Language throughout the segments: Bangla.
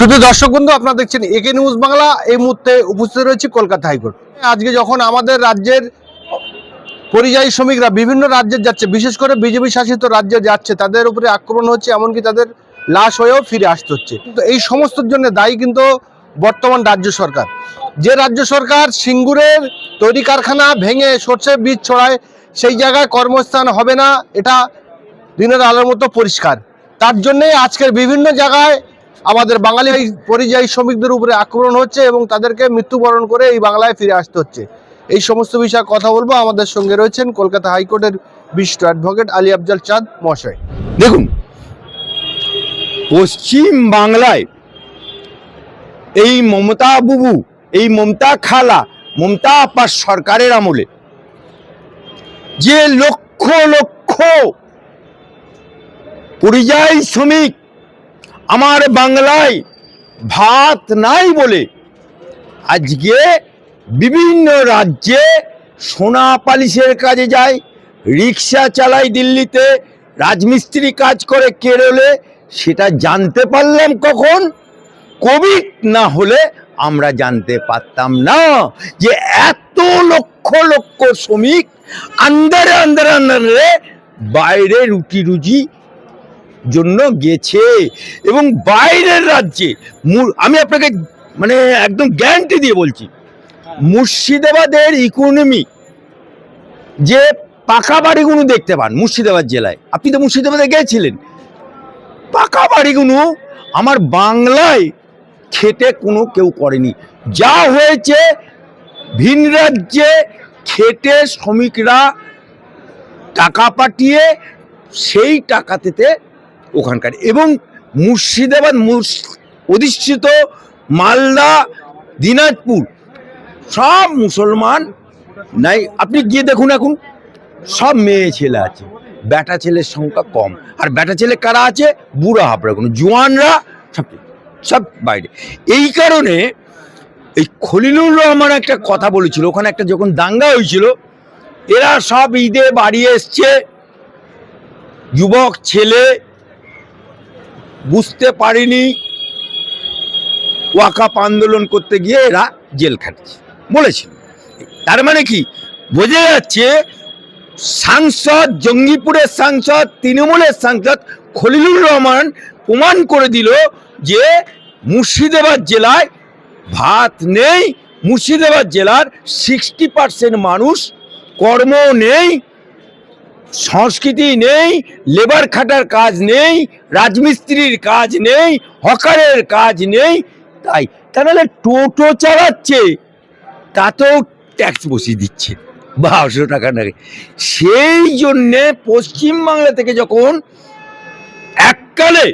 শুধু দর্শক বন্ধু, আপনারা দেখছেন একে নিউজ বাংলা এই মুহূর্তে উপস্থিত রয়েছে কলকাতা হাইকোর্ট। আজকে যখন আমাদের রাজ্যের পরিযায়ী শ্রমিকরা বিভিন্ন রাজ্যে যাচ্ছে, বিশেষ করে বিজেপি শাসিত রাজ্যে যাচ্ছে, তাদের উপরে আক্রমণ হচ্ছে, এমনকি তাদের লাশ হয়েও ফিরে আসতে হচ্ছে। কিন্তু এই সমস্তর জন্য দায়ী কিন্তু বর্তমান রাজ্য সরকার। যে রাজ্য সরকার সিঙ্গুরের তৈরি কারখানা ভেঙে সর্ষে বীজ ছড়ায়, সেই জায়গায় কর্মস্থান হবে না, এটা দিনের আলোর মতো পরিষ্কার। তার জন্যে আজকের বিভিন্ন জায়গায় আমাদের বাঙালি পরিযায়ী শ্রমিকদের উপরে আক্রমণ হচ্ছে এবং তাদেরকে মৃত্যুবরণ করে এই বাংলায় ফিরে আসতে হচ্ছে। এই সমস্ত বিষয়ে কথা বলব। আমাদের সঙ্গে রয়েছেন কলকাতা হাইকোর্টের বিশিষ্ট অ্যাডভোকেট আলী আফজাল চাঁদ মহাশয়। দেখুন, পশ্চিম বাংলায় এই মমতা বুবু, এই মমতা খালা, মমতা আপার সরকারের আমলে যে লক্ষ লক্ষ পরিযায়ী শ্রমিক আমার বাংলায় ভাত নাই বলে আজকে বিভিন্ন রাজ্যে সোনা পালিশের কাজে যায়, রিক্সা চালায় দিল্লিতে রাজমিস্ত্রি কাজ করে কেরলে, সেটা জানতে পারলাম কখন? কোভিড না হলে আমরা জানতে পারতাম না যে এত লক্ষ লক্ষ শ্রমিক আন্দারে আন্দারে আন্দারে বাইরে রুটি রুজি জন্য গেছে এবং বাইরের রাজ্যে আমি আপনাকে মানে একদম গ্যারান্টি দিয়ে বলছি মুর্শিদাবাদের ইকোনমি যে পাকা বাড়িগুলো দেখতে পান মুর্শিদাবাদ জেলায়। আপনি তো মুর্শিদাবাদে গেছিলেন। পাকা বাড়িগুলো আমার বাংলায় খেটে কোনো কেউ করেনি। যা হয়েছে ভিন রাজ্যে খেটে শ্রমিকরা টাকা পাঠিয়ে সেই টাকাতেতে ওখানকার। এবং মুর্শিদাবাদ মুর্শ- অধিষ্ঠিত মালদা, দিনাজপুর, সব মুসলমান নাই। আপনি গিয়ে দেখুন এখন, সব মেয়ে ছেলে আছে। বেটা ছেলের সংখ্যা কম। আর বেটা ছেলে কারা আছে? বুড়া হাবড়া কোনো। জোয়ানরা সব সব বাইরে। এই কারণে এই খলিলুর রহমান একটা কথা বলেছিল। ওখানে একটা যখন দাঙ্গা হয়েছিল, এরা সব ঈদে বাড়ি এসছে। যুবক, ছেলে বুঝতে পারিনি। ওয়াকাপ আন্দোলন করতে গিয়ে এরা জেল খাটছে। বলেছিল। তার মানে কি? বোঝা যাচ্ছে সাংসদ, জঙ্গিপুরের সাংসদ, তৃণমূলের সাংসদ খলিলুর রহমান প্রমাণ করে দিল যে মুর্শিদাবাদ জেলায় ভাত নেই, মুর্শিদাবাদ জেলার সিক্সটি পার্সেন্ট মানুষ কর্ম নেই, সংস্কৃতি নেই, লেবার খাটার কাজ নেই রাজমিস্ত্রির কাজ নেই, হকারের কাজ নেই, তাই তাহলে টোটো চালাচ্ছে, তাতেও ট্যাক্স বসিয়ে দিচ্ছে, বারোশো টাকা নাকি। সেই জন্যে পশ্চিমবাংলা থেকে যখন এককালে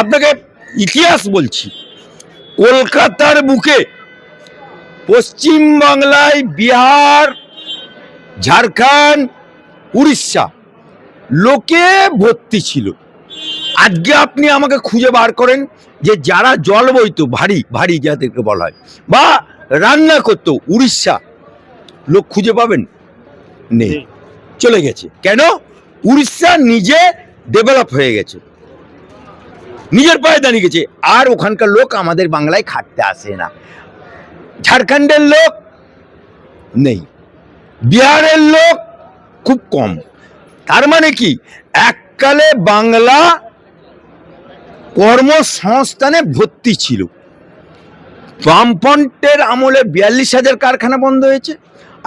আপনাকে ইতিহাস বলছি, কলকাতার বুকে পশ্চিম বাংলায় বিহার, ঝাড়খণ্ড, উড়িষ্যা, লোকে ভর্তি ছিল। আজকে আপনি আমাকে খুঁজে বার করেন যে যারা জল বইতো ভারী ভারী যাদেরকে বলা হয় বা রান্না করতো উড়িষ্যা লোক খুঁজে পাবেন? নেই। চলে গেছে। কেন? উড়িষ্যা নিজে ডেভেলপ হয়ে গেছে। নিজের পায়ে দাঁড়িয়ে গেছে। আর ওখানকার লোক আমাদের বাংলায় খাটতে আসে না। ঝাড়খণ্ডের লোক নেই। বিহারের লোক খুব কম। তার মানে কি? এককালে বাংলা কর্মসংস্থানে ভর্তি ছিল। বামফ্রন্টের আমলে বিয়াল্লিশ হাজার কারখানা বন্ধ হয়েছে।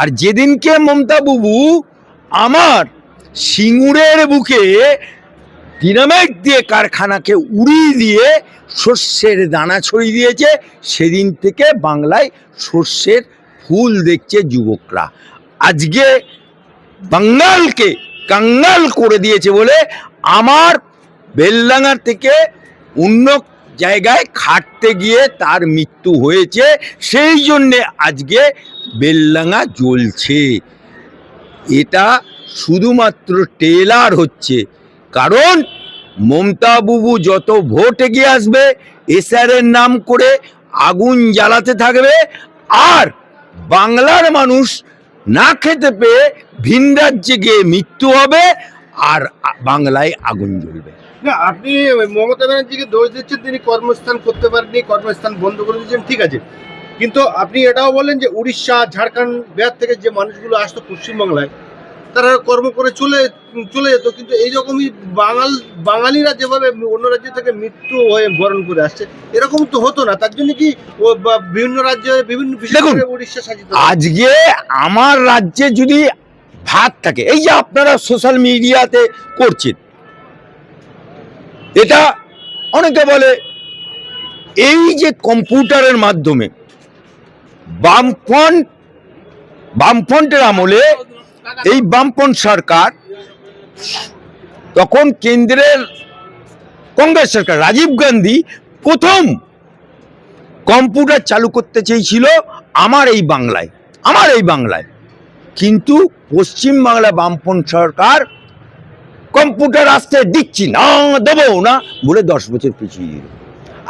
আর যেদিনকে মমতা বাবু আমার সিঙ্গুরের বুকে ডিনামাইট দিয়ে কারখানাকে উড়িয়ে দিয়ে শস্যের দানা ছড়িয়ে দিয়েছে, সেদিন থেকে বাংলায় শস্যের ফুল দেখছে যুবকরা। আজকে বাঙ্গালকে কাঙ্গাল করে দিয়েছে বলে আমার বেলডাঙ্গার থেকে অন্য জায়গায় খাটতে গিয়ে তার মৃত্যু হয়েছে। সেই জন্যে আজকে বেলডাঙ্গা জ্বলছে। এটা শুধুমাত্র টেলার হচ্ছে। কারণ মমতা বুবু যত ভোট এগিয়ে আসবে এসআরের নাম করে আগুন জ্বালাতে থাকবে। আর বাংলার মানুষ না খেতে পেয়ে ভিন রাজ্যে গিয়ে মৃত্যু হবে, আর বাংলায় আগুন জ্বলবে। না আপনি মমতা ব্যানার্জিকে দোষ দিচ্ছেন তিনি কর্মস্থান করতে পারেননি কর্মস্থান বন্ধ করে দিচ্ছেন ঠিক আছে। কিন্তু আপনি এটাও বলেন যে উড়িষ্যা ঝাড়খণ্ড বিহার থেকে যে মানুষগুলো আসতো পশ্চিমবাংলায় তারা কর্ম করে চলে চলে যেত কিন্তু এইরকমই বাঙাল বাঙালিরা যেভাবে অন্য রাজ্য থেকে মৃত্যু হয়ে বরণ করে আসছে এরকম তো হতো না। তার জন্য কি বিভিন্ন রাজ্যে বিভিন্ন উড়িষ্যা শাসিত আজকে আমার রাজ্যে যদি ভাত থাকে এই যে আপনারা সোশ্যাল মিডিয়াতে করছেন এটা অনেকে বলে, এই যে কম্পিউটারের মাধ্যমে বামফ্রন্ট, বামফ্রন্টের আমলে এই বামফ্রন্ট সরকার, তখন কেন্দ্রের কংগ্রেস সরকার, রাজীব গান্ধী প্রথম কম্পিউটার চালু করতে চেয়েছিল আমার এই বাংলায়, আমার এই বাংলায়। কিন্তু পশ্চিম বাংলা বামপন্থ সরকার কম্পিউটার আসতে দিচ্ছি না, দেবো না। বলে দশ বছর পিছিয়ে দিল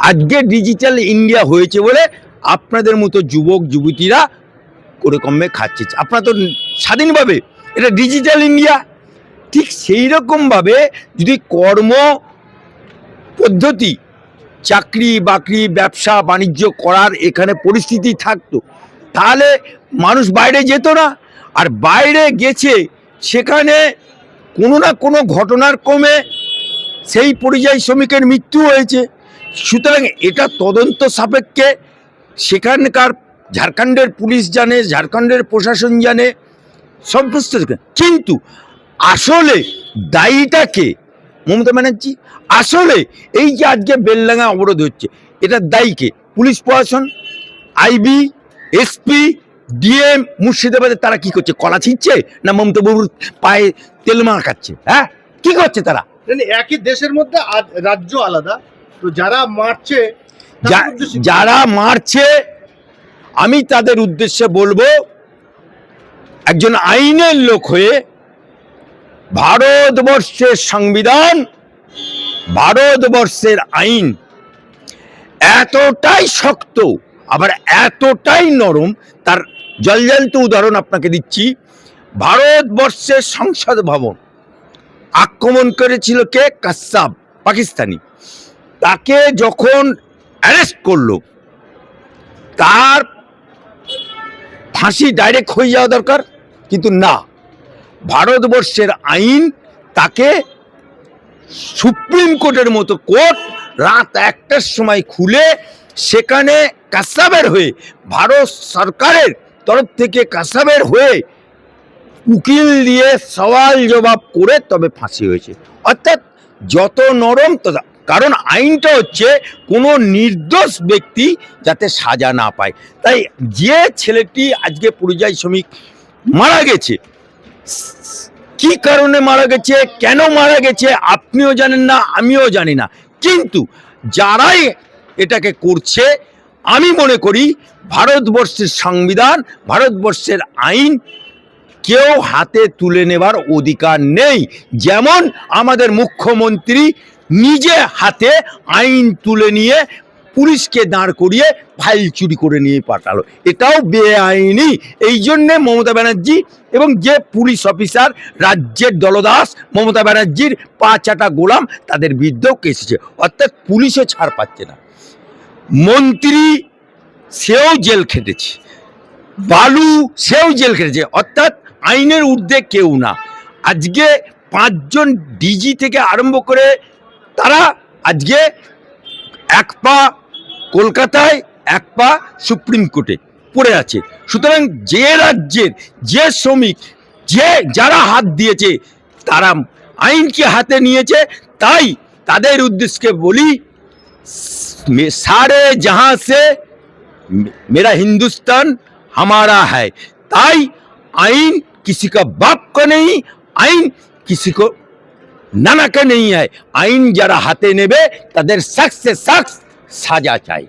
আজকে ডিজিটাল ইন্ডিয়া হয়েছে বলে আপনাদের মতো যুবক, যুবতীরা করে কমে খাচ্ছে। আপনারা তো স্বাধীনভাবে এটা ডিজিটাল ইন্ডিয়া ঠিক সেই রকমভাবে যদি কর্ম পদ্ধতি, চাকরি, বাকরি, ব্যবসা, বাণিজ্য করার এখানে পরিস্থিতি থাকতো, তাহলে মানুষ বাইরে যেত না। আর বাইরে গেছে, সেখানে কোনো না কোনো ঘটনার কমে সেই পরিযায়ী শ্রমিকের মৃত্যু হয়েছে। সুতরাং এটা তদন্ত সাপেক্ষে সেখানকার ঝাড়খণ্ডের পুলিশ জানে, ঝাড়খণ্ডের প্রশাসন জানে সমস্ত কিন্তু আসলে দায়ীটাকে মমতা ব্যানার্জি, আসলে এই যে আজকে বেলডাঙ্গা অবরোধ হচ্ছে, এটা দায়ীকে পুলিশ প্রশাসন, আইবি, এসপি ডিএম মুর্শিদাবাদে তারা কি করছে? কলা ছিঁচ্ছে না মমতা বাবুর পায়ে তেল মাখাচ্ছে হ্যাঁ? কি করছে তারা? মানে একই দেশের মধ্যে রাজ্য আলাদা। তো যারা মারছে? যারা মারছে আমি তাদের উদ্দেশ্যে বলব একজন আইনের লোক হয়ে ভারতবর্ষের সংবিধান ভারতবর্ষের আইন এতটাই শক্ত আবার এতটাই নরম তার জলজান্ত উদাহরণ আপনাকে দিচ্ছি। ভারতবর্ষের সংসদ ভবন আক্রমণ করেছিল কে? কাসাব, পাকিস্তানি। তাকে যখন অ্যারেস্ট করল, তার ফাঁসি ডাইরেক্ট হয়ে যাওয়া দরকার, কিন্তু না। ভারতবর্ষের আইন তাকে সুপ্রিম কোর্টের মতো কোর্ট রাত একটার সময় খুলে সেখানে কাসাবের হয়ে ভারত সরকারের তরফ থেকে কাসাবের হয়ে উকিল দিয়ে সওয়াল জবাব করে তবে ফাঁসি হয়েছে। অর্থাৎ যত নরম তত কারণ আইনটা হচ্ছে কোনো নির্দোষ ব্যক্তি যাতে সাজা না পায়। তাই যে ছেলেটি আজকে পরিযায়ী শ্রমিক মারা গেছে, কি কারণে মারা গেছে, কেন মারা গেছে, আপনিও জানেন না, আমিও জানি না। কিন্তু যারাই এটাকে করছে আমি মনে করি ভারতবর্ষের সংবিধান, ভারতবর্ষের আইন কেউ হাতে তুলে নেবার অধিকার নেই। যেমন আমাদের মুখ্যমন্ত্রী নিজে হাতে আইন তুলে নিয়ে পুলিশকে দাঁড় করিয়ে ফাইল চুরি করে নিয়ে পাঠালো। এটাও বেআইনি। এই জন্যে মমতা ব্যানার্জি এবং যে পুলিশ অফিসার, রাজ্যের দলদাস মমতা ব্যানার্জির পা চাটা গোলাম, তাদের বিরুদ্ধেও কেসেছে অর্থাৎ পুলিশও ছাড় পাচ্ছে না। মন্ত্রী সেও জেল খেটেছে, বালু সেও জেল খেটেছে, অর্থাৎ আইনের ঊর্ধ্বে কেউ না। আজকে পাঁচজন ডিজি থেকে আরম্ভ করে তারা আজকে এক পা কলকাতায়, এক পা সুপ্রিম কোর্টে পড়ে আছে। সুতরাং যে রাজ্যের যে শ্রমিক, যে যারা হাত দিয়েছে, তারা আইনকে হাতে নিয়েছে, তাই তাদের উদ্দেশ্যকে বলি सारे जहां से मे- मेरा हिंदुस्तान हमारा है ताई आइन किसी का बाप का नहीं आइन किसी को নানাকে নেই হয় আইন যারা হাতে নেবে তাদের সাকসে সাকস সাজা চাই